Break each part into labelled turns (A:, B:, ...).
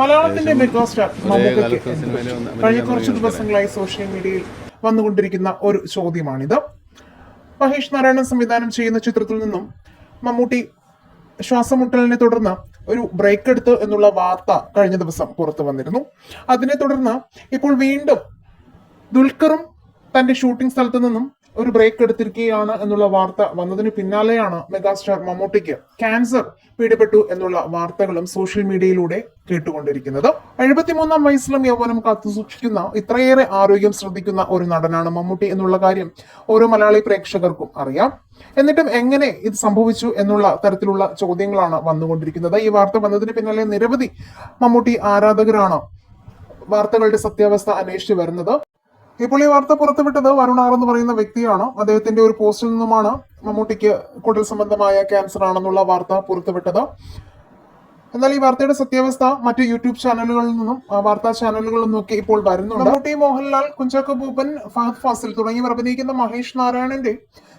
A: മലയാളത്തിന്റെ മെഗാസ്റ്റാർ മമ്മൂക്കയ്ക്ക് കഴിഞ്ഞ കുറച്ച് ദിവസങ്ങളായി സോഷ്യൽ മീഡിയയിൽ വന്നുകൊണ്ടിരിക്കുന്ന ഒരു ചോദ്യമാണിത്. മഹേഷ് നാരായണൻ സംവിധാനം ചെയ്യുന്ന ചിത്രത്തിൽ നിന്നും മമ്മൂട്ടി ശ്വാസമുട്ടലിനെ തുടർന്ന് ഒരു ബ്രേക്ക് എടുത്തു എന്നുള്ള വാർത്ത കഴിഞ്ഞ ദിവസം പുറത്തു വന്നിരുന്നു. അതിനെ തുടർന്ന് ഇപ്പോൾ വീണ്ടും ദുൽഖറും തന്റെ ഷൂട്ടിംഗ് സ്ഥലത്ത് നിന്നും ഒരു ബ്രേക്ക് എടുത്തിരിക്കുകയാണ് എന്നുള്ള വാർത്ത വന്നതിന് പിന്നാലെയാണ് മെഗാസ്റ്റാർ മമ്മൂട്ടിക്ക് ക്യാൻസർ പിടിപെട്ടു എന്നുള്ള വാർത്തകളും സോഷ്യൽ മീഡിയയിലൂടെ കേട്ടുകൊണ്ടിരിക്കുന്നത്. എഴുപത്തിമൂന്നാം വയസ്സിലും യൗവനം കാത്തുസൂക്ഷിക്കുന്ന ഇത്രയേറെ ആരോഗ്യം ശ്രദ്ധിക്കുന്ന ഒരു നടനാണ് മമ്മൂട്ടി എന്നുള്ള കാര്യം ഓരോ മലയാളി പ്രേക്ഷകർക്കും അറിയാം. എന്നിട്ടും എങ്ങനെ ഇത് സംഭവിച്ചു എന്നുള്ള തരത്തിലുള്ള ചോദ്യങ്ങളാണ് വന്നുകൊണ്ടിരിക്കുന്നത്. ഈ വാർത്ത വന്നതിന് പിന്നാലെ നിരവധി മമ്മൂട്ടി ആരാധകരാണ് വാർത്തകളുടെ സത്യാവസ്ഥ അന്വേഷിച്ചു വരുന്നത്. ഇപ്പോൾ ഈ വാർത്ത പുറത്തുവിട്ടത് വരുണാർ എന്ന് പറയുന്ന വ്യക്തിയാണ്. അദ്ദേഹത്തിന്റെ ഒരു പോസ്റ്റിൽ നിന്നുമാണ് മമ്മൂട്ടിക്ക് കുടൽ സംബന്ധമായ ക്യാൻസർ ആണെന്നുള്ള വാർത്ത പുറത്തുവിട്ടത്. എന്നാൽ ഈ വാർത്തയുടെ സത്യാവസ്ഥ മറ്റു യൂട്യൂബ് ചാനലുകളിൽ നിന്നും വാർത്താ ചാനലുകളിൽ നിന്നൊക്കെ ഇപ്പോൾ വരുന്നുണ്ട്. മമ്മൂട്ടി മോഹൻലാൽ കുഞ്ചാക്കോ ബൂപ്പൻ ഫഹദ് ഫാസിൽ തുടങ്ങിയവർ അഭിനയിക്കുന്ന മഹേഷ് നാരായണന്റെ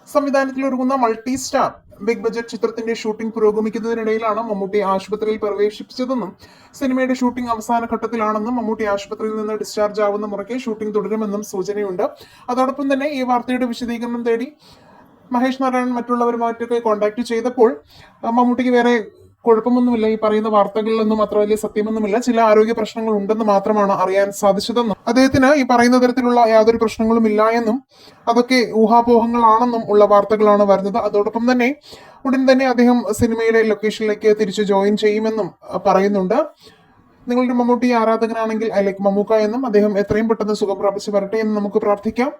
A: സംവിധാനത്തിൽ ഒരുങ്ങുന്ന മൾട്ടി സ്റ്റാർ ബിഗ് ബജറ്റ് ചിത്രത്തിന്റെ ഷൂട്ടിംഗ് പുരോഗമിക്കുന്നതിനിടയിലാണ് മമ്മൂട്ടി ആശുപത്രിയിൽ പ്രവേശിപ്പിച്ചതെന്നും സിനിമയുടെ ഷൂട്ടിംഗ് അവസാന ഘട്ടത്തിലാണെന്നും മമ്മൂട്ടി ആശുപത്രിയിൽ നിന്ന് ഡിസ്ചാർജ് ആവുന്ന മുറയ്ക്ക് ഷൂട്ടിംഗ് തുടരുമെന്നും സൂചനയുണ്ട്. അതോടൊപ്പം തന്നെ ഈ വാർത്തയുടെ വിശദീകരണം തേടി മഹേഷ് നാരായണൻ മറ്റുള്ളവരുമായിട്ടൊക്കെ കോൺടാക്ട് ചെയ്തപ്പോൾ മമ്മൂട്ടിക്ക് വേറെ കുഴപ്പമൊന്നുമില്ല. ഈ പറയുന്ന വാർത്തകളിലൊന്നും അത്ര വലിയ സത്യമൊന്നുമില്ല. ചില ആരോഗ്യ പ്രശ്നങ്ങൾ ഉണ്ടെന്ന് മാത്രമാണ് അറിയാൻ സാധിച്ചതെന്നും അദ്ദേഹത്തിന് ഈ പറയുന്ന തരത്തിലുള്ള യാതൊരു പ്രശ്നങ്ങളും ഇല്ല എന്നും അതൊക്കെ ഊഹാപോഹങ്ങളാണെന്നും ഉള്ള വാർത്തകളാണ് വരുന്നത്. അതോടൊപ്പം തന്നെ ഉടൻ തന്നെ അദ്ദേഹം സിനിമയിലെ ലൊക്കേഷനിലേക്ക് തിരിച്ചു ജോയിൻ ചെയ്യുമെന്നും പറയുന്നുണ്ട്. നിങ്ങളുടെ മമ്മൂട്ടി ആരാധകനാണെങ്കിൽ ലൈക്ക് മമ്മൂക്ക എന്നും അദ്ദേഹം എത്രയും പെട്ടെന്ന് സുഖം പ്രാപിച്ച് വരട്ടെ എന്ന് നമുക്ക് പ്രാർത്ഥിക്കാം.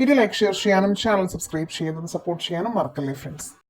A: വീഡിയോ ലൈക്ക് ഷെയർ ചെയ്യാനും ചാനൽ സബ്സ്ക്രൈബ് ചെയ്യാനും സപ്പോർട്ട് ചെയ്യാനും മറക്കല്ലേ ഫ്രണ്ട്സ്